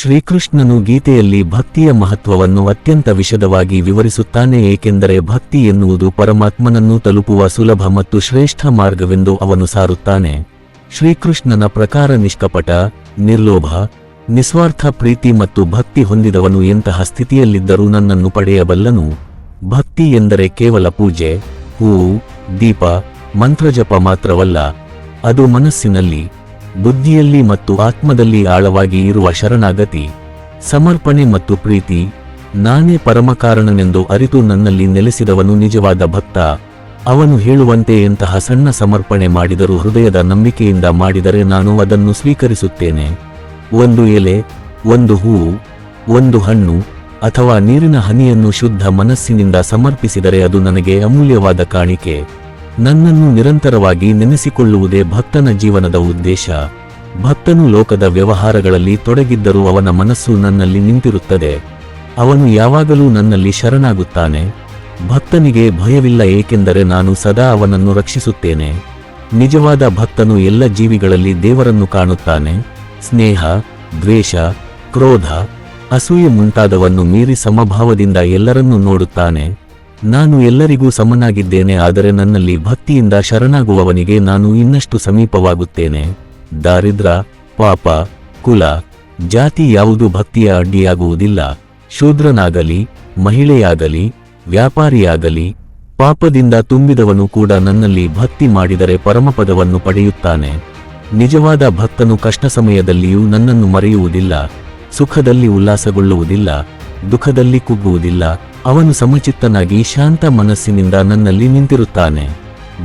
ಶ್ರೀಕೃಷ್ಣನು ಗೀತೆಯಲ್ಲಿ ಭಕ್ತಿಯ ಮಹತ್ವವನ್ನು ಅತ್ಯಂತ ವಿಶದವಾಗಿ ವಿವರಿಸುತ್ತಾನೆ ಏಕೆಂದರೆ ಭಕ್ತಿ ಎನ್ನುವುದು ಪರಮಾತ್ಮನನ್ನು ತಲುಪುವ ಸುಲಭ ಮತ್ತು ಶ್ರೇಷ್ಠ ಮಾರ್ಗವೆಂದು ಅವನು ಸಾರುತ್ತಾನೆ. ಶ್ರೀಕೃಷ್ಣನ ಪ್ರಕಾರ ನಿಷ್ಕಪಟ, ನಿರ್ಲೋಭ, ನಿಸ್ವಾರ್ಥ ಪ್ರೀತಿ ಮತ್ತು ಭಕ್ತಿ ಹೊಂದಿದವನು ಎಂತಹ ಸ್ಥಿತಿಯಲ್ಲಿದ್ದರೂ ನನ್ನನ್ನು ಪಡೆಯಬಲ್ಲನು. ಭಕ್ತಿ ಎಂದರೆ ಕೇವಲ ಪೂಜೆ, ಹೂವು, ದೀಪ, ಮಂತ್ರಜಪ ಮಾತ್ರವಲ್ಲ, ಅದು ಮನಸ್ಸಿನಲ್ಲಿ ಬುದ್ಧಿಯಲ್ಲಿ ಮತ್ತು ಆತ್ಮದಲ್ಲಿ ಆಳವಾಗಿ ಇರುವ ಶರಣಾಗತಿ, ಸಮರ್ಪಣೆ ಮತ್ತು ಪ್ರೀತಿ, ನಾನೇ ಪರಮಕಾರಣನೆಂದು ಅರಿತು ನನ್ನಲ್ಲಿ ನೆಲೆಸಿದವನು ನಿಜವಾದ ಭಕ್ತ, ಅವನು ಹೇಳುವಂತೆ ಎಂತಹ ಸಣ್ಣ ಸಮರ್ಪಣೆ ಮಾಡಿದರೂ ಹೃದಯದ ನಂಬಿಕೆಯಿಂದ ಮಾಡಿದರೆ ನಾನು ಅದನ್ನು ಸ್ವೀಕರಿಸುತ್ತೇನೆ. ಒಂದು ಎಲೆ, ಒಂದು ಹೂವು, ಒಂದು ಹಣ್ಣು ಅಥವಾ ನೀರಿನ ಹನಿಯನ್ನು ಶುದ್ಧ ಮನಸ್ಸಿನಿಂದ ಸಮರ್ಪಿಸಿದರೆ ಅದು ನನಗೆ ಅಮೂಲ್ಯವಾದ ಕಾಣಿಕೆ. ನನ್ನನ್ನು ನಿರಂತರವಾಗಿ ನೆನೆಸಿಕೊಳ್ಳುವುದೇ ಭಕ್ತನ ಜೀವನದ ಉದ್ದೇಶ. ಭಕ್ತನು ಲೋಕದ ವ್ಯವಹಾರಗಳಲ್ಲಿ ತೊಡಗಿದ್ದರೂ ಅವನ ಮನಸ್ಸು ನನ್ನಲ್ಲಿ ನಿಂತಿರುತ್ತದೆ. ಅವನು ಯಾವಾಗಲೂ ನನ್ನಲ್ಲಿ ಶರಣಾಗುತ್ತಾನೆ. ಭಕ್ತನಿಗೆ ಭಯವಿಲ್ಲ ಏಕೆಂದರೆ ನಾನು ಸದಾ ಅವನನ್ನು ರಕ್ಷಿಸುತ್ತೇನೆ. ನಿಜವಾದ ಭಕ್ತನು ಎಲ್ಲ ಜೀವಿಗಳಲ್ಲಿ ದೇವರನ್ನು ಕಾಣುತ್ತಾನೆ. ಸ್ನೇಹ, ದ್ವೇಷ, ಕ್ರೋಧ, ಅಸೂಯೆ ಮುಂತಾದವನ್ನು ಮೀರಿ ಸಮಭಾವದಿಂದ ಎಲ್ಲರನ್ನೂ ನೋಡುತ್ತಾನೆ. ನಾನು ಎಲ್ಲರಿಗೂ ಸಮನಾಗಿದ್ದೇನೆ, ಆದರೆ ನನ್ನಲ್ಲಿ ಭಕ್ತಿಯಿಂದ ಶರಣಾಗುವವನಿಗೆ ನಾನು ಇನ್ನಷ್ಟು ಸಮೀಪವಾಗುತ್ತೇನೆ. ದಾರಿದ್ರ, ಪಾಪ, ಕುಲ, ಜಾತಿ ಯಾವುದು ಭಕ್ತಿಯ ಅಡ್ಡಿಯಾಗುವುದಿಲ್ಲ. ಶೂದ್ರನಾಗಲಿ, ಮಹಿಳೆಯಾಗಲಿ, ವ್ಯಾಪಾರಿಯಾಗಲಿ, ಪಾಪದಿಂದ ತುಂಬಿದವನು ಕೂಡ ನನ್ನಲ್ಲಿ ಭಕ್ತಿ ಮಾಡಿದರೆ ಪರಮಪದವನ್ನು ಪಡೆಯುತ್ತಾನೆ. ನಿಜವಾದ ಭಕ್ತನು ಕಷ್ಟ ಸಮಯದಲ್ಲಿಯೂ ನನ್ನನ್ನು ಮರೆಯುವುದಿಲ್ಲ, ಸುಖದಲ್ಲಿ ಉಲ್ಲಾಸಗೊಳ್ಳುವುದಿಲ್ಲ, ದುಃಖದಲ್ಲಿ ಕುಗ್ಗುವುದಿಲ್ಲ ಅವನು ಸಮಚಿತ್ತನಾಗಿ ಶಾಂತ ಮನಸ್ಸಿನಿಂದ ನನ್ನಲ್ಲಿ ನಿಂತಿರುತ್ತಾನೆ.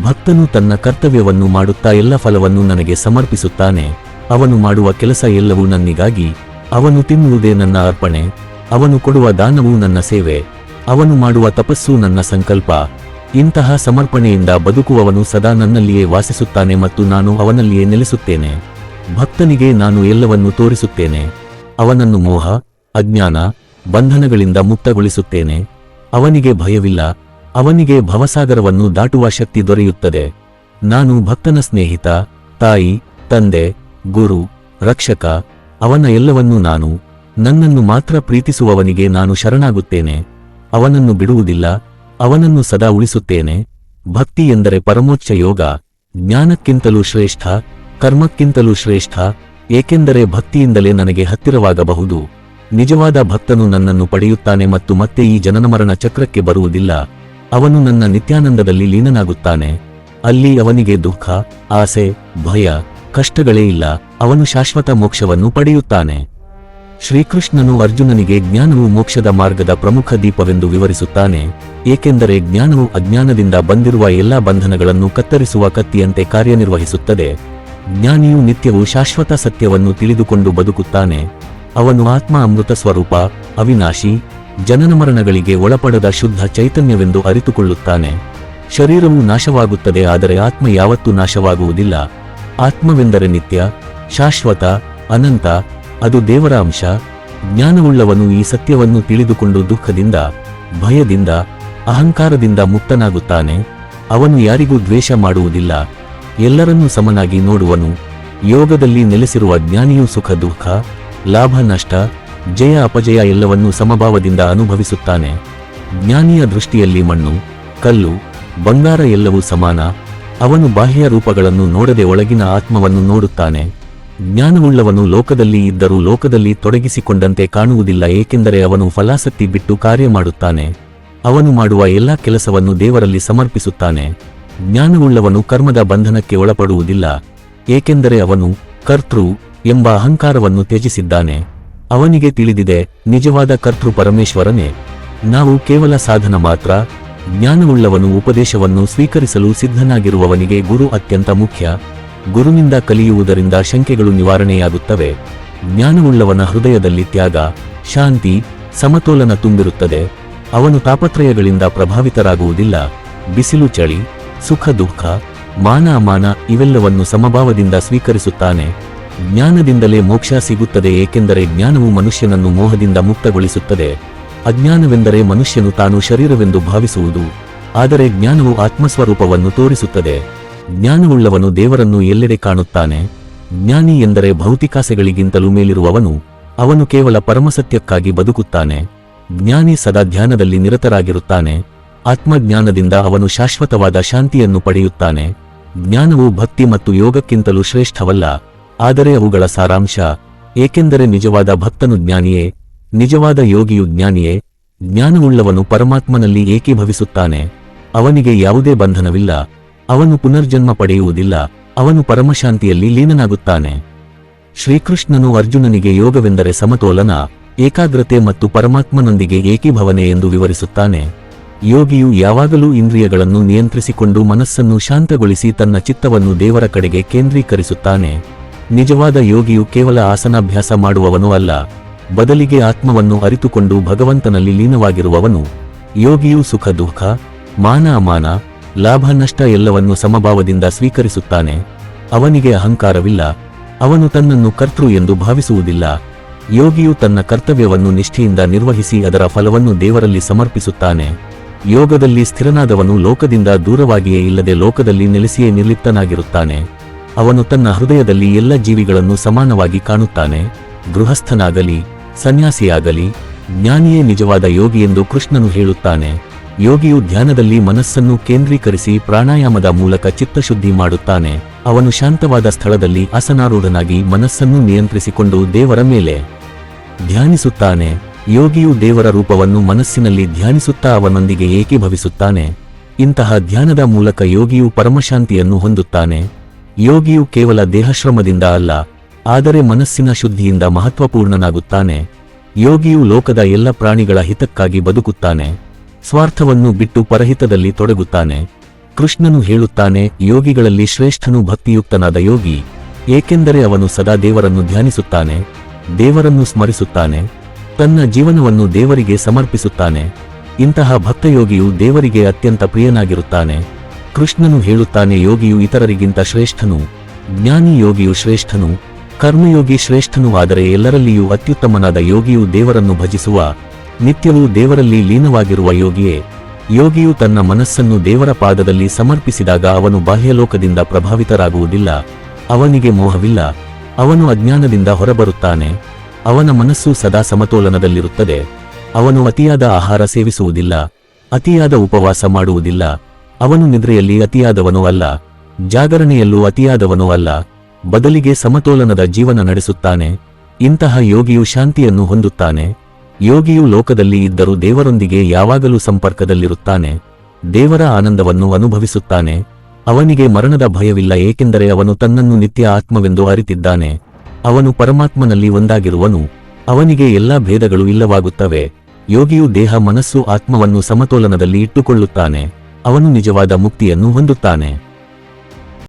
ಭಕ್ತನು ತನ್ನ ಕರ್ತವ್ಯವನ್ನು ಮಾಡುತ್ತಾ ಎಲ್ಲ ಫಲವನ್ನು ನನಗೆ ಸಮರ್ಪಿಸುತ್ತಾನೆ. ಅವನು ಮಾಡುವ ಕೆಲಸ ಎಲ್ಲವೂ ನನ್ನಿಗಾಗಿ. ಅವನು ತಿನ್ನುವುದೇ ನನ್ನ ಅರ್ಪಣೆ. ಅವನು ಕೊಡುವ ದಾನವೂ ನನ್ನ ಸೇವೆ. ಅವನು ಮಾಡುವ ತಪಸ್ಸು ನನ್ನ ಸಂಕಲ್ಪ. ಇಂತಹ ಸಮರ್ಪಣೆಯಿಂದ ಬದುಕುವವನು ಸದಾ ನನ್ನಲ್ಲಿಯೇ ವಾಸಿಸುತ್ತಾನೆ ಮತ್ತು ನಾನು ಅವನಲ್ಲಿಯೇ ನೆಲೆಸುತ್ತೇನೆ. ಭಕ್ತನಿಗೆ ನಾನು ಎಲ್ಲವನ್ನೂ ತೋರಿಸುತ್ತೇನೆ. ಅವನನ್ನು ಮೋಹ, ಅಜ್ಞಾನ ಬಂಧನಗಳಿಂದ ಮುಕ್ತಗೊಳಿಸುತ್ತೇನೆ. ಅವನಿಗೆ ಭಯವಿಲ್ಲ. ಅವನಿಗೆ ಭವಸಾಗರವನ್ನು ದಾಟುವ ಶಕ್ತಿ ದೊರೆಯುತ್ತದೆ. ನಾನು ಭಕ್ತನ ಸ್ನೇಹಿತ, ತಾಯಿ, ತಂದೆ, ಗುರು, ರಕ್ಷಕ, ಅವನ ಎಲ್ಲವನ್ನೂ ನಾನು, ನನ್ನನ್ನು ಮಾತ್ರ ಪ್ರೀತಿಸುವವನಿಗೆ ನಾನು ಶರಣಾಗುತ್ತೇನೆ. ಅವನನ್ನು ಬಿಡುವುದಿಲ್ಲ. ಅವನನ್ನು ಸದಾ ಉಳಿಸುತ್ತೇನೆ. ಭಕ್ತಿ ಎಂದರೆ ಪರಮೋಚ್ಚ ಯೋಗ. ಜ್ಞಾನಕ್ಕಿಂತಲೂ ಶ್ರೇಷ್ಠ, ಕರ್ಮಕ್ಕಿಂತಲೂ ಶ್ರೇಷ್ಠ, ಏಕೆಂದರೆ ಭಕ್ತಿಯಿಂದಲೇ ನನಗೆ ಹತ್ತಿರವಾಗಬಹುದು. ನಿಜವಾದ ಭಕ್ತನು ನನ್ನನ್ನು ಪಡೆಯುತ್ತಾನೆ ಮತ್ತು ಮತ್ತೆ ಈ ಜನನಮರಣ ಚಕ್ರಕ್ಕೆ ಬರುವುದಿಲ್ಲ. ಅವನು ನನ್ನ ನಿತ್ಯಾನಂದದಲ್ಲಿ ಲೀನನಾಗುತ್ತಾನೆ. ಅಲ್ಲಿ ಅವನಿಗೆ ದುಃಖ, ಆಸೆ, ಭಯ, ಕಷ್ಟಗಳೇ ಇಲ್ಲ. ಅವನು ಶಾಶ್ವತ ಮೋಕ್ಷವನ್ನು ಪಡೆಯುತ್ತಾನೆ. ಶ್ರೀಕೃಷ್ಣನು ಅರ್ಜುನನಿಗೆ ಜ್ಞಾನವು ಮೋಕ್ಷದ ಮಾರ್ಗದ ಪ್ರಮುಖ ದೀಪವೆಂದು ವಿವರಿಸುತ್ತಾನೆ. ಏಕೆಂದರೆ ಜ್ಞಾನವು ಅಜ್ಞಾನದಿಂದ ಬಂದಿರುವ ಎಲ್ಲಾ ಬಂಧನಗಳನ್ನು ಕತ್ತರಿಸುವ ಕತ್ತಿಯಂತೆ ಕಾರ್ಯನಿರ್ವಹಿಸುತ್ತದೆ. ಜ್ಞಾನಿಯು ನಿತ್ಯವೂ ಶಾಶ್ವತ ಸತ್ಯವನ್ನು ತಿಳಿದುಕೊಂಡು ಬದುಕುತ್ತಾನೆ. ಅವನು ಆತ್ಮ ಅಮೃತ ಸ್ವರೂಪ, ಅವಿನಾಶಿ ಜನನಮರಣಗಳಿಗೆ ಒಳಪಡದ ಶುದ್ಧ ಚೈತನ್ಯವೆಂದು ಅರಿತುಕೊಳ್ಳುತ್ತಾನೆ. ಶರೀರವು ನಾಶವಾಗುತ್ತದೆ, ಆದರೆ ಆತ್ಮ ಯಾವತ್ತೂ ನಾಶವಾಗುವುದಿಲ್ಲ. ಆತ್ಮವೆಂದರೆ ನಿತ್ಯ, ಶಾಶ್ವತ, ಅನಂತ, ಅದು ದೇವರ ಅಂಶ ಜ್ಞಾನವುಳ್ಳವನು ಈ ಸತ್ಯವನ್ನು ತಿಳಿದುಕೊಂಡು ದುಃಖದಿಂದ, ಭಯದಿಂದ, ಅಹಂಕಾರದಿಂದ ಮುಕ್ತನಾಗುತ್ತಾನೆ. ಅವನು ಯಾರಿಗೂ ದ್ವೇಷ ಮಾಡುವುದಿಲ್ಲ. ಎಲ್ಲರನ್ನೂ ಸಮನಾಗಿ ನೋಡುವನು. ಯೋಗದಲ್ಲಿ ನೆಲೆಸಿರುವ ಜ್ಞಾನಿಯು ಸುಖ, ದುಃಖ ಲಾಭ, ನಷ್ಟ, ಜಯ, ಅಪಜಯ ಎಲ್ಲವನ್ನೂ ಸಮಭಾವದಿಂದ ಅನುಭವಿಸುತ್ತಾನೆ. ಜ್ಞಾನಿಯ ದೃಷ್ಟಿಯಲ್ಲಿ ಮಣ್ಣು, ಕಲ್ಲು, ಬಂಗಾರ ಎಲ್ಲವೂ ಸಮಾನ. ಅವನು ಬಾಹ್ಯ ರೂಪಗಳನ್ನು ನೋಡದೆ ಒಳಗಿನ ಆತ್ಮವನ್ನು ನೋಡುತ್ತಾನೆ. ಜ್ಞಾನವುಳ್ಳವನು ಲೋಕದಲ್ಲಿ ಇದ್ದರೂ ಲೋಕದಲ್ಲಿ ತೊಡಗಿಸಿಕೊಂಡಂತೆ ಕಾಣುವುದಿಲ್ಲ, ಏಕೆಂದರೆ ಅವನು ಫಲಾಸಕ್ತಿ ಬಿಟ್ಟು ಕಾರ್ಯ ಮಾಡುತ್ತಾನೆ. ಅವನು ಮಾಡುವ ಎಲ್ಲಾ ಕೆಲಸವನ್ನು ದೇವರಲ್ಲಿ ಸಮರ್ಪಿಸುತ್ತಾನೆ. ಜ್ಞಾನವುಳ್ಳವನು ಕರ್ಮದ ಬಂಧನಕ್ಕೆ ಒಳಪಡುವುದಿಲ್ಲ, ಏಕೆಂದರೆ ಅವನು ಕರ್ತೃ ಎಂಬ ಅಹಂಕಾರವನ್ನು ತ್ಯಜಿಸಿದ್ದಾನೆ. ಅವನಿಗೆ ತಿಳಿದಿದೆ, ನಿಜವಾದ ಕರ್ತೃ ಪರಮೇಶ್ವರನೇ. ನಾವು ಕೇವಲ ಸಾಧನ ಮಾತ್ರ, ಜ್ಞಾನವುಳ್ಳವನು ಉಪದೇಶವನ್ನು ಸ್ವೀಕರಿಸಲು ಸಿದ್ಧನಾಗಿರುವವನಿಗೆ ಗುರು ಅತ್ಯಂತ ಮುಖ್ಯ. ಗುರುನಿಂದ ಕಲಿಯುವುದರಿಂದ ಶಂಕೆಗಳು ನಿವಾರಣೆಯಾಗುತ್ತವೆ. ಜ್ಞಾನವುಳ್ಳವನ ಹೃದಯದಲ್ಲಿ ತ್ಯಾಗ, ಶಾಂತಿ, ಸಮತೋಲನ ತುಂಬಿರುತ್ತದೆ. ಅವನು ತಾಪತ್ರಯಗಳಿಂದ ಪ್ರಭಾವಿತರಾಗುವುದಿಲ್ಲ. ಬಿಸಿಲು ಚಳಿ, ಸುಖ ದುಃಖ ಮಾನ ಅಮಾನ ಇವೆಲ್ಲವನ್ನು ಸಮಭಾವದಿಂದ ಸ್ವೀಕರಿಸುತ್ತಾನೆ. ಜ್ಞಾನದಿಂದಲೇ ಮೋಕ್ಷ ಸಿಗುತ್ತದೆ ಏಕೆಂದರೆ ಜ್ಞಾನವು ಮನುಷ್ಯನನ್ನು ಮೋಹದಿಂದ ಮುಕ್ತಗೊಳಿಸುತ್ತದೆ. ಅಜ್ಞಾನವೆಂದರೆ ಮನುಷ್ಯನು ತಾನು ಶರೀರವೆಂದು ಭಾವಿಸುವುದು. ಆದರೆ ಜ್ಞಾನವು ಆತ್ಮಸ್ವರೂಪವನ್ನು ತೋರಿಸುತ್ತದೆ. ಜ್ಞಾನವುಳ್ಳವನು ದೇವರನ್ನು ಎಲ್ಲೆಡೆ ಕಾಣುತ್ತಾನೆ. ಜ್ಞಾನಿ ಎಂದರೆ ಭೌತಿಕಾಸೆಗಳಿಗಿಂತಲೂ ಮೇಲಿರುವವನು. ಅವನು ಕೇವಲ ಪರಮಸತ್ಯಕ್ಕಾಗಿ ಬದುಕುತ್ತಾನೆ. ಜ್ಞಾನಿ ಸದಾ ಧ್ಯಾನದಲ್ಲಿ ನಿರತರಾಗಿರುತ್ತಾನೆ. ಆತ್ಮಜ್ಞಾನದಿಂದ ಅವನು ಶಾಶ್ವತವಾದ ಶಾಂತಿಯನ್ನು ಪಡೆಯುತ್ತಾನೆ. ಜ್ಞಾನವು ಭಕ್ತಿ ಮತ್ತು ಯೋಗಕ್ಕಿಂತಲೂ ಶ್ರೇಷ್ಠವಲ್ಲ, ಆದರೆ ಅವುಗಳ ಸಾರಾಂಶ, ಏಕೆಂದರೆ ನಿಜವಾದ ಭಕ್ತನು ಜ್ಞಾನಿಯೇ, ನಿಜವಾದ ಯೋಗಿಯು ಜ್ಞಾನಿಯೇ, ಜ್ಞಾನವುಳ್ಳವನು ಪರಮಾತ್ಮನಲ್ಲಿ ಏಕೀಭವಿಸುತ್ತಾನೆ. ಅವನಿಗೆ ಯಾವುದೇ ಬಂಧನವಿಲ್ಲ, ಅವನು ಪುನರ್ಜನ್ಮ ಪಡೆಯುವುದಿಲ್ಲ, ಅವನು ಪರಮಶಾಂತಿಯಲ್ಲಿ ಲೀನನಾಗುತ್ತಾನೆ. ಶ್ರೀಕೃಷ್ಣನು ಅರ್ಜುನನಿಗೆ ಯೋಗವೆಂದರೆ ಸಮತೋಲನ, ಏಕಾಗ್ರತೆ ಮತ್ತು ಪರಮಾತ್ಮನೊಂದಿಗೆ ಏಕೀಭವನೆ ಎಂದು ವಿವರಿಸುತ್ತಾನೆ. ಯೋಗಿಯು ಯಾವಾಗಲೂ ಇಂದ್ರಿಯಗಳನ್ನು ನಿಯಂತ್ರಿಸಿಕೊಂಡು ಮನಸ್ಸನ್ನು ಶಾಂತಗೊಳಿಸಿ ತನ್ನ ಚಿತ್ತವನ್ನು ದೇವರ ಕಡೆಗೆ ಕೇಂದ್ರೀಕರಿಸುತ್ತಾನೆ. ನಿಜವಾದ ಯೋಗಿಯು ಕೇವಲ ಆಸನಾಭ್ಯಾಸ ಮಾಡುವವನು ಅಲ್ಲ, ಬದಲಿಗೆ ಆತ್ಮವನ್ನು ಅರಿತುಕೊಂಡು ಭಗವಂತನಲ್ಲಿ ಲೀನವಾಗಿರುವವನು. ಯೋಗಿಯು ಸುಖ, ದುಃಖ, ಮಾನ, ಅಮಾನ, ಲಾಭ, ನಷ್ಟ ಎಲ್ಲವನ್ನು ಸಮಭಾವದಿಂದ ಸ್ವೀಕರಿಸುತ್ತಾನೆ. ಅವನಿಗೆ ಅಹಂಕಾರವಿಲ್ಲ, ಅವನು ತನ್ನನ್ನು ಕರ್ತೃ ಎಂದು ಭಾವಿಸುವುದಿಲ್ಲ. ಯೋಗಿಯು ತನ್ನ ಕರ್ತವ್ಯವನ್ನು ನಿಷ್ಠೆಯಿಂದ ನಿರ್ವಹಿಸಿ ಅದರ ಫಲವನ್ನು ದೇವರಲ್ಲಿ ಸಮರ್ಪಿಸುತ್ತಾನೆ. ಯೋಗದಲ್ಲಿ ಸ್ಥಿರನಾದವನು ಲೋಕದಿಂದ ದೂರವಾಗಿಯೇ ಇಲ್ಲದೆ ಲೋಕದಲ್ಲಿ ನೆಲೆಸಿಯೇ ನಿರ್ಲಿಪ್ತನಾಗಿರುತ್ತಾನೆ. ಅವನು ತನ್ನ ಹೃದಯದಲ್ಲಿ ಎಲ್ಲ ಜೀವಿಗಳನ್ನು ಸಮಾನವಾಗಿ ಕಾಣುತ್ತಾನೆ. ಗೃಹಸ್ಥನಾಗಲಿ, ಸನ್ಯಾಸಿಯಾಗಲಿ, ಜ್ಞಾನಿಯೇ ನಿಜವಾದ ಯೋಗಿ ಎಂದು ಕೃಷ್ಣನು ಹೇಳುತ್ತಾನೆ. ಯೋಗಿಯು ಧ್ಯಾನದಲ್ಲಿ ಮನಸ್ಸನ್ನು ಕೇಂದ್ರೀಕರಿಸಿ ಪ್ರಾಣಾಯಾಮದ ಮೂಲಕ ಚಿತ್ತಶುದ್ಧಿ ಮಾಡುತ್ತಾನೆ. ಅವನು ಶಾಂತವಾದ ಸ್ಥಳದಲ್ಲಿ ಅಸನಾರೂಢನಾಗಿ ಮನಸ್ಸನ್ನು ನಿಯಂತ್ರಿಸಿಕೊಂಡು ದೇವರ ಮೇಲೆ ಧ್ಯಾನಿಸುತ್ತಾನೆ. ಯೋಗಿಯು ದೇವರ ರೂಪವನ್ನು ಮನಸ್ಸಿನಲ್ಲಿ ಧ್ಯಾನಿಸುತ್ತಾ ಅವನೊಂದಿಗೆ ಏಕೀಭವಿಸುತ್ತಾನೆ ಇಂತಹ ಧ್ಯಾನದ ಮೂಲಕ ಯೋಗಿಯು ಪರಮಶಾಂತಿಯನ್ನು ಹೊಂದುತ್ತಾನೆ. ಯೋಗಿಯು ಕೇವಲ ದೇಹಶ್ರಮದಿಂದ ಅಲ್ಲ, ಆದರೆ ಮನಸ್ಸಿನ ಶುದ್ಧಿಯಿಂದ ಮಹತ್ವಪೂರ್ಣನಾಗುತ್ತಾನೆ. ಯೋಗಿಯು ಲೋಕದ ಎಲ್ಲ ಪ್ರಾಣಿಗಳ ಹಿತಕ್ಕಾಗಿ ಬದುಕುತ್ತಾನೆ. ಸ್ವಾರ್ಥವನ್ನು ಬಿಟ್ಟು ಪರಹಿತದಲ್ಲಿ ತೊಡಗುತ್ತಾನೆ. ಕೃಷ್ಣನು ಹೇಳುತ್ತಾನೆ, ಯೋಗಿಗಳಲ್ಲಿ ಶ್ರೇಷ್ಠನು ಭಕ್ತಿಯುಕ್ತನಾದ ಯೋಗಿ, ಏಕೆಂದರೆ ಅವನು ಸದಾ ದೇವರನ್ನು ಧ್ಯಾನಿಸುತ್ತಾನೆ, ದೇವರನ್ನು ಸ್ಮರಿಸುತ್ತಾನೆ. ತನ್ನ ಜೀವನವನ್ನು ದೇವರಿಗೆ ಸಮರ್ಪಿಸುತ್ತಾನೆ. ಇಂತಹ ಭಕ್ತಯೋಗಿಯು ದೇವರಿಗೆ ಅತ್ಯಂತ ಪ್ರಿಯನಾಗಿರುತ್ತಾನೆ. ಕೃಷ್ಣನು ಹೇಳುತ್ತಾನೆ, ಯೋಗಿಯು ಇತರರಿಗಿಂತ ಶ್ರೇಷ್ಠನು. ಜ್ಞಾನಿ ಯೋಗಿಯು ಶ್ರೇಷ್ಠನು. ಕರ್ಮಯೋಗಿ ಶ್ರೇಷ್ಠನು ಆದರೆ ಎಲ್ಲರಲ್ಲಿಯೂ ಅತ್ಯುತ್ತಮನಾದ ಯೋಗಿಯು ದೇವರನ್ನು ಭಜಿಸುವ. ನಿತ್ಯವೂ ದೇವರಲ್ಲಿ ಲೀನವಾಗಿರುವ ಯೋಗಿಯೇ. ಯೋಗಿಯು ತನ್ನ ಮನಸ್ಸನ್ನು ದೇವರ ಪಾದದಲ್ಲಿ ಸಮರ್ಪಿಸಿದಾಗ ಅವನು ಬಾಹ್ಯಲೋಕದಿಂದ ಪ್ರಭಾವಿತರಾಗುವುದಿಲ್ಲ. ಅವನಿಗೆ ಮೋಹವಿಲ್ಲ. ಅವನು ಅಜ್ಞಾನದಿಂದ ಹೊರಬರುತ್ತಾನೆ. ಅವನ ಮನಸ್ಸು ಸದಾ ಸಮತೋಲನದಲ್ಲಿರುತ್ತದೆ. ಅವನು ಅತಿಯಾದ ಆಹಾರ ಸೇವಿಸುವುದಿಲ್ಲ, ಅತಿಯಾದ ಉಪವಾಸ ಮಾಡುವುದಿಲ್ಲ. ಅವನು ನಿದ್ರೆಯಲ್ಲಿ ಅತಿಯಾದವನೂ ಅಲ್ಲ, ಜಾಗರಣೆಯಲ್ಲೂ ಅತಿಯಾದವನೂ ಅಲ್ಲ. ಬದಲಿಗೆ ಸಮತೋಲನದ ಜೀವನ ನಡೆಸುತ್ತಾನೆ, ಇಂತಹ ಯೋಗಿಯು ಶಾಂತಿಯನ್ನು ಹೊಂದುತ್ತಾನೆ. ಯೋಗಿಯು ಲೋಕದಲ್ಲಿ ಇದ್ದರೂ ದೇವರೊಂದಿಗೆ ಯಾವಾಗಲೂ ಸಂಪರ್ಕದಲ್ಲಿರುತ್ತಾನೆ, ದೇವರ ಆನಂದವನ್ನು ಅನುಭವಿಸುತ್ತಾನೆ. ಅವನಿಗೆ ಮರಣದ ಭಯವಿಲ್ಲ, ಏಕೆಂದರೆ ಅವನು ತನ್ನನ್ನು ನಿತ್ಯ ಆತ್ಮವೆಂದು ಅರಿತಿದ್ದಾನೆ. ಅವನು ಪರಮಾತ್ಮನಲ್ಲಿ ಒಂದಾಗಿರುವನು, ಅವನಿಗೆ ಎಲ್ಲಾ ಭೇದಗಳು ಇಲ್ಲವಾಗುತ್ತವೆ. ಯೋಗಿಯು ದೇಹ, ಮನಸ್ಸು, ಆತ್ಮವನ್ನು ಸಮತೋಲನದಲ್ಲಿ ಇಟ್ಟುಕೊಳ್ಳುತ್ತಾನೆ. ಅವನು ನಿಜವಾದ ಮುಕ್ತಿಯನ್ನು ಹೊಂದುತ್ತಾನೆ.